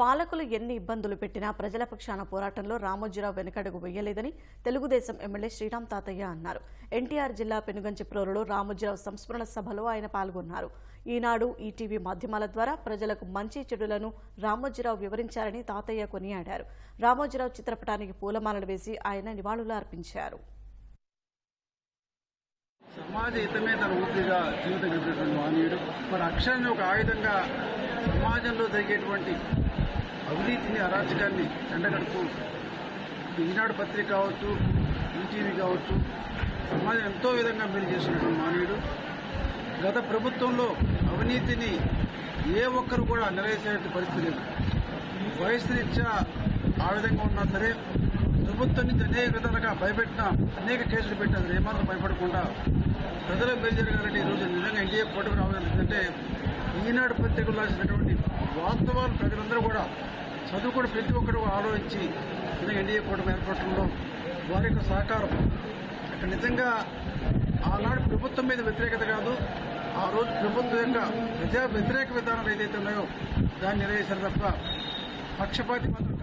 పాలకులు ఎన్ని ఇబ్బందులు పెట్టినా ప్రజల పక్షాన పోరాటంలో రామోజీరావు వెనకడుగు వేయలేదని తెలుగుదేశం ఎమ్మెల్యే శ్రీరామ్ తాతయ్య అన్నారు. ఎన్టీఆర్ జిల్లా పెనుగంచిప్రోలులో రామోజీరావు సంస్మరణ సభలో ఆయన పాల్గొన్నారు. ఈనాడు ఈటీవీ మాధ్యమాల ద్వారా ప్రజలకు మంచి చెడులను రామోజీరావు వివరించారని తాతయ్య కొనియాడారు. రామోజీరావు చిత్రపటానికి పూలమాలలు వేసి ఆయన నివాళులు అర్పించారు. సమాజ హితమే తన వృత్తిగా జీవితం గడిపినటువంటి మహనీయుడు మరి అక్షరాన్ని ఒక ఆయుధంగా సమాజంలో జరిగేటువంటి అవినీతిని అరాచకాన్ని ఎండగడుతూ ఈనాడు పత్రిక కావచ్చు ఈటీవీ కావచ్చు సమాజం ఎంతో విధంగా మేలు చేసినటువంటి మహనీయుడు గత ప్రభుత్వంలో అవినీతిని ఏ ఒక్కరు కూడా నిలవేసే పరిస్థితి లేదు. వయసు రీత్యా ఆ విధంగా ఉన్నా సరే ప్రభుత్వం నుంచి అనేక విధాలుగా భయపెట్టిన అనేక కేసులు పెట్టి ఏమాత్రం భయపడకుండా ప్రజలకు మేలు జరగాలంటే ఈరోజు నిజంగా ఎన్డీఏ కూటమి ఎందుకంటే ఈనాడు పత్రికలు రాసినటువంటి వాస్తవాలు ప్రజలందరూ కూడా చదువుకుని ప్రతి ఒక్కరు ఆలోచించి నిజంగా ఎన్డీఏ కూటమి ఏర్పడటంలో వారి యొక్క సహకారం. ఇక్కడ నిజంగా ఆనాడు ప్రభుత్వం మీద వ్యతిరేకత కాదు ఆ రోజు ప్రభుత్వం యొక్క ప్రజా వ్యతిరేక విధానాలు ఏదైతే ఉన్నాయో దాన్ని నెరవేశారు తప్ప పక్షపాతి మాత్రం